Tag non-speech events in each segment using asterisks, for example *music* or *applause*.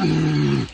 Mm-hmm.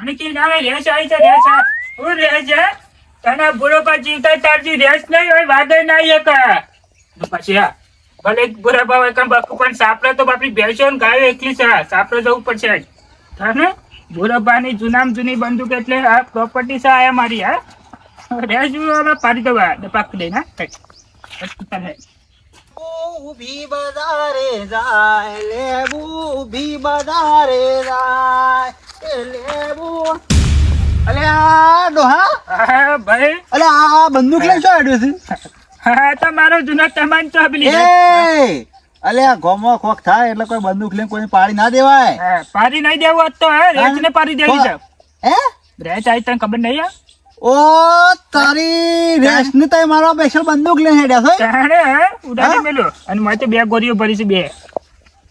અને કે નામે રેસ આવી છે રેસ. હું રેસ છે તને બુરો પર તારજી રેસ નહીં હોય વાદે ના એક. પછી ભલે બુરા એકમ બકુ પણ સાપડે તો બાપડી ભેંસો ને ગાયો એકલી છે. સાપડે જવું પડશે થાને બુરાબાની જૂનામ જૂની બંદૂક એટલે આ પ્રોપર્ટી છે મારી, હા? રેસ હવે પાડી દવા પાકી દઈ ના તને ઊભી બજારે જાય લેબુ ઊભી બધારે જાય અલે આ ડોહા? ભાઈ. અલે આ બંદૂક લઈ શું આડ્યો છે? હા તો મારો જૂનો તમાન તો એ અલે આ ગોમો ખોખ થાય એટલે કોઈ બંદૂક લઈને કોઈ પાડી ના દેવાય. પાડી નહીં દેવું તો હે રેસ ને પાડી દેવી છે. હે? રેચ આવી તને ખબર નહીં આ ઓ તારી રેસ ને તય મારો સ્પેશિયલ બંદૂક લઈને હેડ્યા છો. તાણે ઉડાડી મેલો અને તો બે ગોરીઓ ભરી છે બે.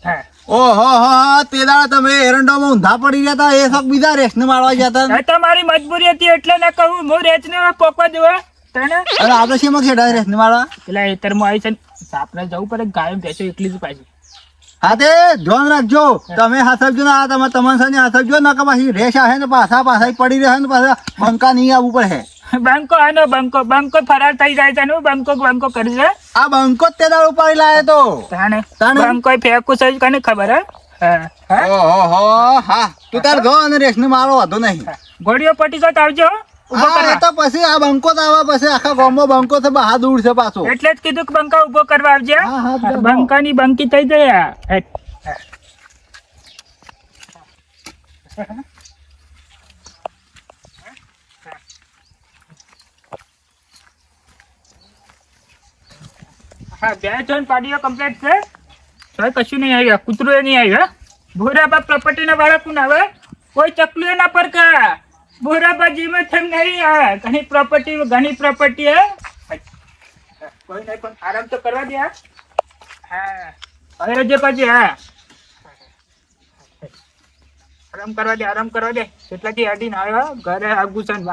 હા. ઓહો હો હો તે દાડા તમે એરંડોમાં ઊંધા પડી ગયા હતા એ સબ બીજા રેસ ને મારવા ગયા હતા. આ તો મારી મજબૂરી હતી એટલે ના કહું હું રેચ ને પોકવા દેવા તને? અરે આ તો શેમાં ખેડા રેસ ને મારવા? પેલા એતરમાં આવી છે સાપને જવું પડે ગાયો ભેંસો એકલી જ પાછી. હા તે ધ્યાન રાખજો. તમે હસબજો ને આ તમે તમારા સામે હસબજો ના કે પાછી રેસ આહે ને પાછા પાછા પડી રહે ને પાછા બંકા નહીં આવવું પડે. બંકો આનો બંકો. બંકો ફરાર થઈ જાય છે બંકો બંકો કરી છે આ બંકો જ તે દાળ ઉપાડી લાયો તો. તાણે. તાણે? બંકો ફેંકું છે કને ખબર હે? હા હા. ઓહો હા તું તાર ગો અને રેસ ને મારો વાંધો નહીં. ગોળીઓ પટી જાય આવજો હા. તો પછી આ બંકો તો આવે પછી આખા ગામમાં બંકો છે છે પાછો. એટલે જ કીધું કે બંકા ઊભો કરવા આવજે. બંકાની બંકી થઈ જાય હા, બે ત્રણ પાડીઓ કમ્પ્લીટ છે. તો કશું નહીં આવ્યા કૂતરું એ નહીં આવ્યા ભોરાબા પ્રોપર્ટીના વાળા કોણ આવે કોઈ ચકલું ના પરકા ભોરાબા જીમે આ ઘણી પ્રોપર્ટી ઘણી પ્રોપર્ટી હે. કોઈ નહીં, પણ આરામ તો કરવા દે, હા. હવે જે પછી, હા. આરામ કરવા દે, આરામ કરવા દે. કેટલાથી અડીને આવ્યો, ઘરે આગુ છે ને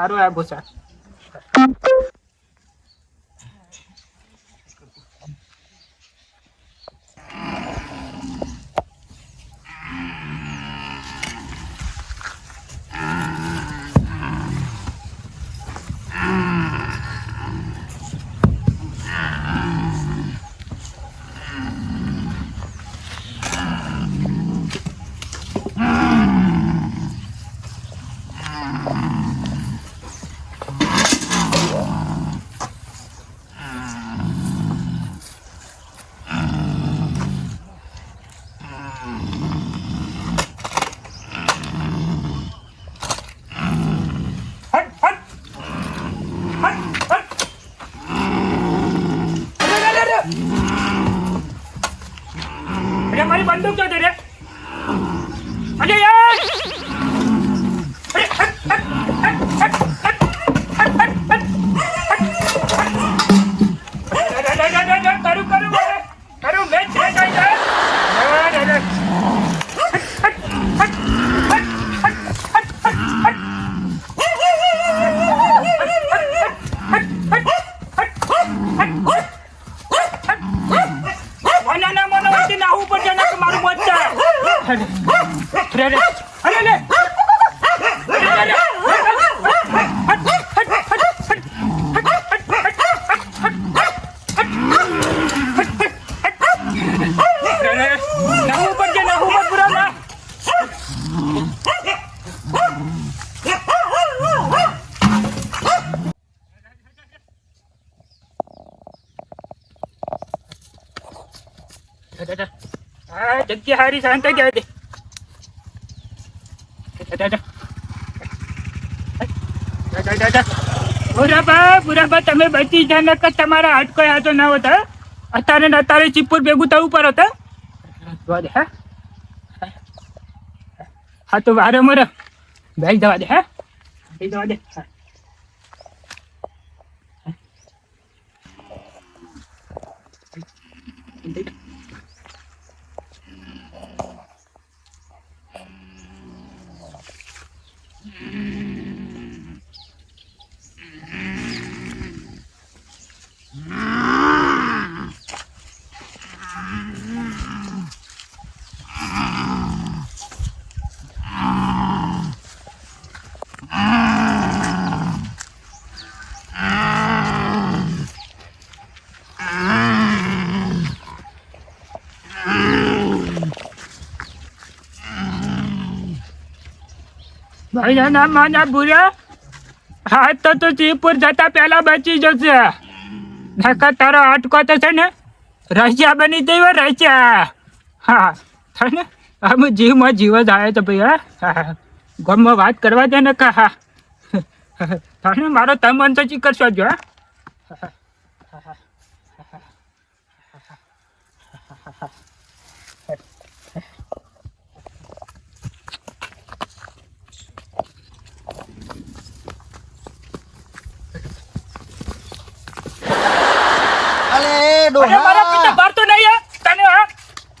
王佳妍 હારી શાંત થઈ જાય બુરાબા તમે બચી જા નકર તમારા હાથ કોઈ હાથો ના હોતા અત્યારે અત્યારે ચીપુર ભેગું થવું પડે હતા જવા દે હા હા તો વારે મરે બેસી જવા દે હા હા ભાઈ ના માના ભૂર્યા હા, તો તું ચીપુર જતા પહેલા બચી જશે. નકર તારો આટકો તો છે ને રશિયા બની જઈ રશિયા. હા, થાય ને? આમ જીવમાં જીવ જ આવે તો ભાઈ, હા. હા ગમમાં વાત કરવા દે ને હા. *laughs* થાય ને? મારો તમન તો ચી કરશો જો હા. અરે અરે મારા પિતા ડોહા નહીં હે તને હા.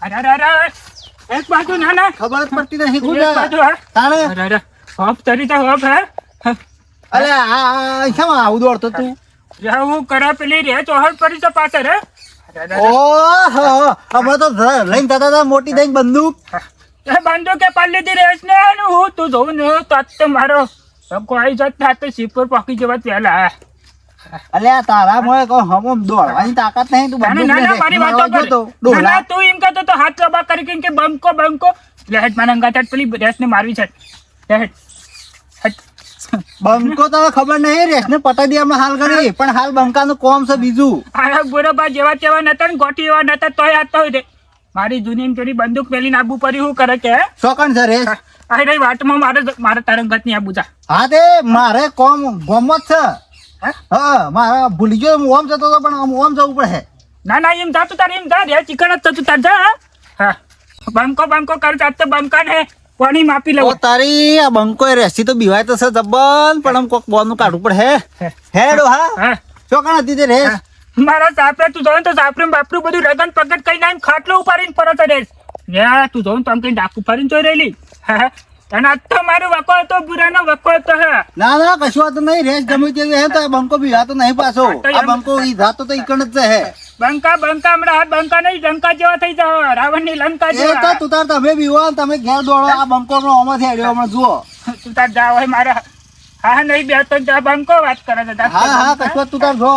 અરે અરે અરે એક બાજુ ના ના. ખબર જ પડતી નહીં એક બાજુ હા. તાણે? અરે અરે. હોપ તરી તો હોપ હે. અરે આ આ આવું દોડતો તું? રે હું કરા પેલી રે ચોહળ પડી તો પાછળ અરે ઓહો હમણાં તો લઈને જતા હતા મોટી દઈ બંદૂક. એ કે પાલી લીધી રેસ ને હું તું જોઉં ને તો મારો. સબકો આવી જત તો શીપર પાકી જવા પહેલા અલ્યા તારા મોય કહો હમ દોડવાની તાકાત નહીં તું બંદૂક ના ના મારી વાતો તો ડોલા તું એમ કહેતો તો હાથ લબા કરી કે બંકો બંકો. લહેટ હેડ મારા પેલી રેસ ને મારવી છે. લે હેડ. હેડ. બંકો તો ખબર નહીં રેસ ને પટાઈ દે અમે હાલ કરી પણ હાલ બંકાનું કોમ છે બીજું. આ બુરોબા જેવા તેવા નતા ને ગોઠી એવા નતા તોય આ તો મારી જૂની જોડી બંદૂક પેલી નાબુ પડી હું કરે કે? શોકણ છે રેસ? આ રહી વાટમાં મારે મારે તારંગતની આબુ જા. હા તે મારે કોમ ગોમત છે. હે? હા મારે ભૂલી ગયો હું ઓમ જતો હતો પણ આમ ઓમ જવું પડે. ના ના એમ જાતું તારે એમ જા રે ચિકન જ થતું તાર જા હા? હા. બંકો બંકો કર જાત તો બંકા ને પાણી માપી લેવો તારી આ બંકો રેસી તો બીવાય તો છે જબ્બન પણ આમ કોક બોનું કાઢવું પડે હે? હેડો હા હા? શોકણ હતી તે રેસ મારા સાપરે તું જોઉં તો સાપરે બાપરું બધું રગન પગટ કઈ નામ ખાટલો ઉપાડીને પરત રેસ યા તું જોઉં તો આમ કઈ ડાકુ ફરીને જોઈ રહેલી? હા. અને આજ તો મારો વકો હતો બુરાનો વકો હતો હા. ના ના કશું વાતો નહીં રેસ ગમે તે હે તો આ બંકો બીવાતો નહીં પાછો. તો આ બંકો ઈ જાતો તો ઈકણ જ હે. બંકા બંકા હમણાં હાથ બંકા નહીં લંકા જેવા થઈ જાવ રાવણની લંકા તો જેવા. તું તમે બી હો તમે ઘેર દોડો આ બંકો નો આમાંથી હેડ્યો હમણાં જુઓ. તું તાર જા હોય મારા. હા નહીં બે તો જા બંકો વાત કરે છે. હા હા કશું તું તાર જો.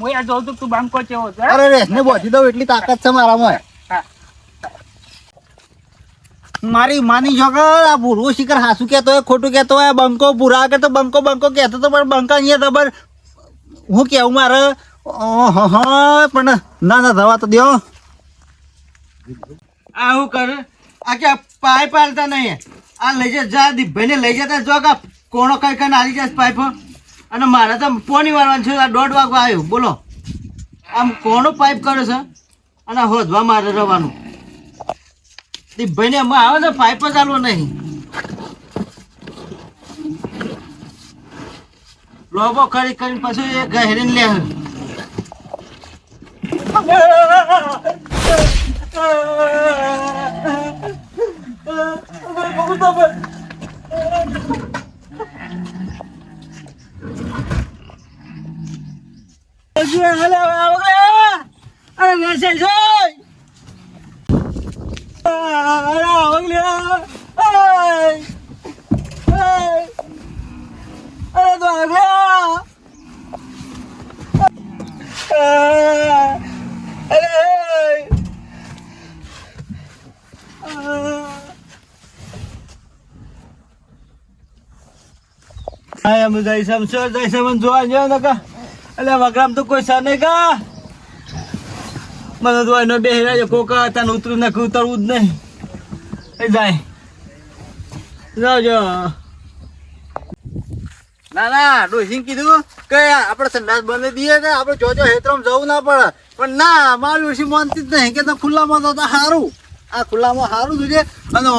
હું યાર જોઉં તું બંકો જેવો છે. અરે રેસ ને બોધી દઉં એટલી તાકાત છે મારામાં. મારી માની છોકર આ ભૂરવું શિખર હાસુ કહેતો હોય, ખોટું કહેતો હોય બંકો પૂરા તો બંકો બંકો કહેતો તો, પણ બંકા અહીંયા ખબર હું કહેવું મારે? હ, પણ ના ના દવા તો દો આ હું કર? આ કે પાઇપ પાલતા નહીં. આ લઈ જા જા, દીપભાઈને લઈ જતા જો કે કોણો કઈ કઈ આવી જાય પાઇપ અને મારે તો પોની વાળવાનું છે, આ દોઢ વાગવા આવ્યો. બોલો. આમ કોણો પાઇપ કરે છે? અને હોદવા મારે રવાનું. દીપભાઈને એમાં આવે છે, પાઇપ જ આલો નહીં. લોબો કરી કરીને પછી એ ગહેરીને લે અરે વેસે જોઈ અરે આવગલે અરે અરે તો આગળ અરે હા એમ જઈશ એમ શું જઈશ એમ જોવા ગયો ને કા એટલે વગરામ તો કોઈ સર નહીં કા મને તો એનો બે હેરા કોકા હતા ઉતરું નાખું ઉતરવું જ નહીં. એ જાય. જાવજો ના ના ડોસીને કીધું કે આપણે સંડાસ બંધ દઈએ ને આપણે જોજો હેતરમ જવું ના પડે. પણ ના, મારું ડોસી માનતી જ નહીં કે તમે ખુલ્લામાં તો સારું આ ખુલ્લામાં સારું થયું છે. અને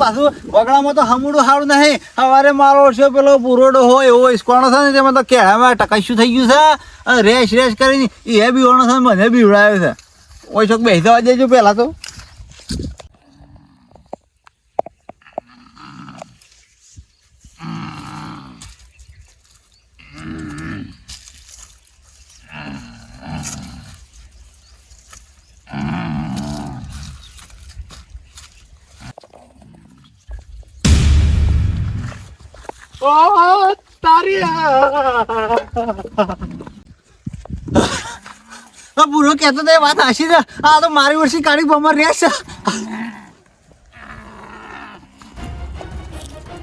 પાછું વગડામાં તો હમુડું સારું નહીં. સવારે મારો છે પેલો પુરોડો હોય, એવો ઇસ્કોણો છે ને તેમાં તો કેળામાં ટકાશું થઈ ગયું છે? અને રેસ રેસ કરીને એ બી ઓણો છે મને બી ઉડાવ્યો છે. ઓય છોક બેસી જવા દેજો પહેલાં તો આ પૂરો કહેતો તો એ વાત હાશી છે. આ તો મારી વર્ષી કાઢી બમર રહે છે.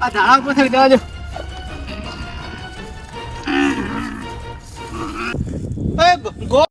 આ ધાણા પર થઈ જવા જો